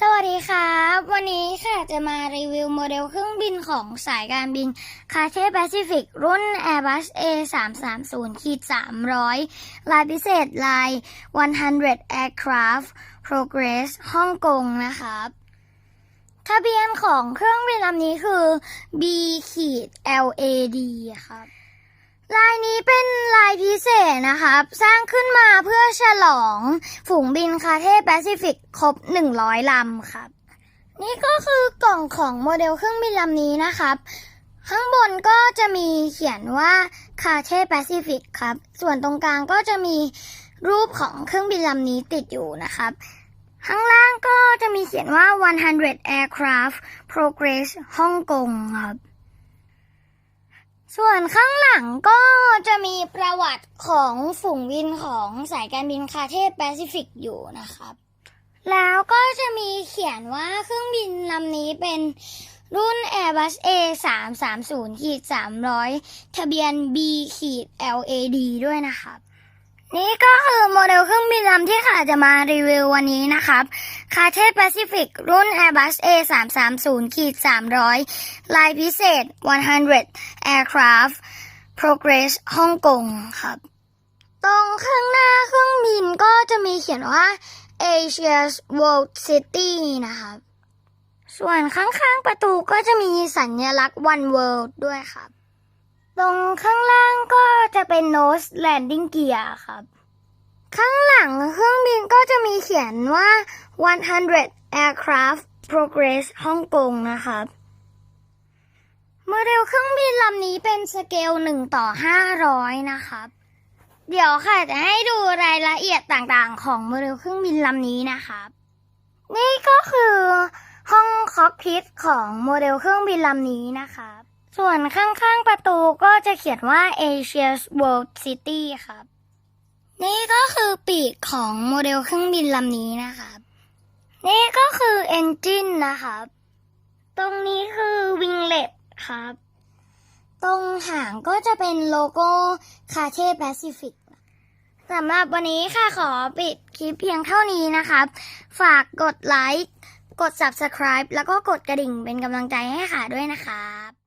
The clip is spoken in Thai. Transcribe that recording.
สวัสดีครับ วันนี้ค่ะจะมารีวิวโมเดลเครื่องบินของสายการบินคาเทแปซิฟิกรุ่น Airbus A 3 3 0ขีด300 ลายพิเศษลาย 100 Aircraft Progress ฮ่องกงนะครับทะเบียนของเครื่องบินลำนี้คือ B ขีด LAD ครับ ลายนี้เป็นลายพิเศษนะครับ สร้างขึ้นมาเพื่อฉลองฝูงบินคาเทแปซิฟิกครบ 100 ลำครับ นี่ก็คือกล่องของโมเดลเครื่องบินลำนี้นะครับ ข้างบนก็จะมีเขียนว่าคาเทแปซิฟิกครับ ส่วนตรงกลางก็จะมีรูปของเครื่องบินลำนี้ติดอยู่นะครับข้างล่างก็จะมีเขียนว่า 100 aircraft progress ฮ่องกงครับ ส่วนข้างหลังก็จะมีประวัติของฝูงบินของสายการบินคาเทแปซิฟิกอยู่นะครับ แล้วก็จะมีเขียนว่าเครื่องบินลำนี้เป็นรุ่น Airbus A 3 3 0ขีด300ทะเบียน B ขีด LAD ด้วยนะครับ นี่ก็คือโมเดลเครื่องบินลำที่ค่ะจะมารีวิววันนี้นะครับคาเทแปซิฟิกรุ่น Airbus A 3 3 0ขีด300 ลายพิเศษ 100 Aircraft Progress ฮ่องกงครับ ตรงข้างหน้าเครื่องบินก็จะมีเขียนว่า Asia's World City นะครับ ส่วนข้างๆประตูก็จะมีสัญลักษณ์ One World ด้วยครับ ตรงข้างล่างก็จะเป็น nose landing gear ครับ ข้างหลังเครื่องบินก็จะมีเขียนว่า 100 aircraft progress ฮ่องกงนะครับโมเดลเครื่องบินลำนี้เป็นสเกล 1 ต่อ 500 นะครับ เดี๋ยวค่ะจะให้ดูรายละเอียดต่างๆ ของโมเดลเครื่องบินลำนี้นะครับ นี่ก็คือห้องคอกพิทของโมเดลเครื่องบินลำนี้นะครับ ส่วนข้างๆประตูก็จะเขียนว่า Asia's World City ครับ นี่ก็คือปีกของโมเดลเครื่องบินลำนี้นะครับ นี่ก็คือ Engine นะครับ ตรงนี้คือ Winglet ครับ ตรงหางก็จะเป็นโลโก้คาเทแปซิฟิกสำหรับวันนี้ค่ะขอปิดคลิปเพียงเท่านี้นะครับ ฝากกดไลค์ กด Subscribe แล้วก็กดกระดิ่งเป็นกำลังใจให้ค่ะด้วยนะครับ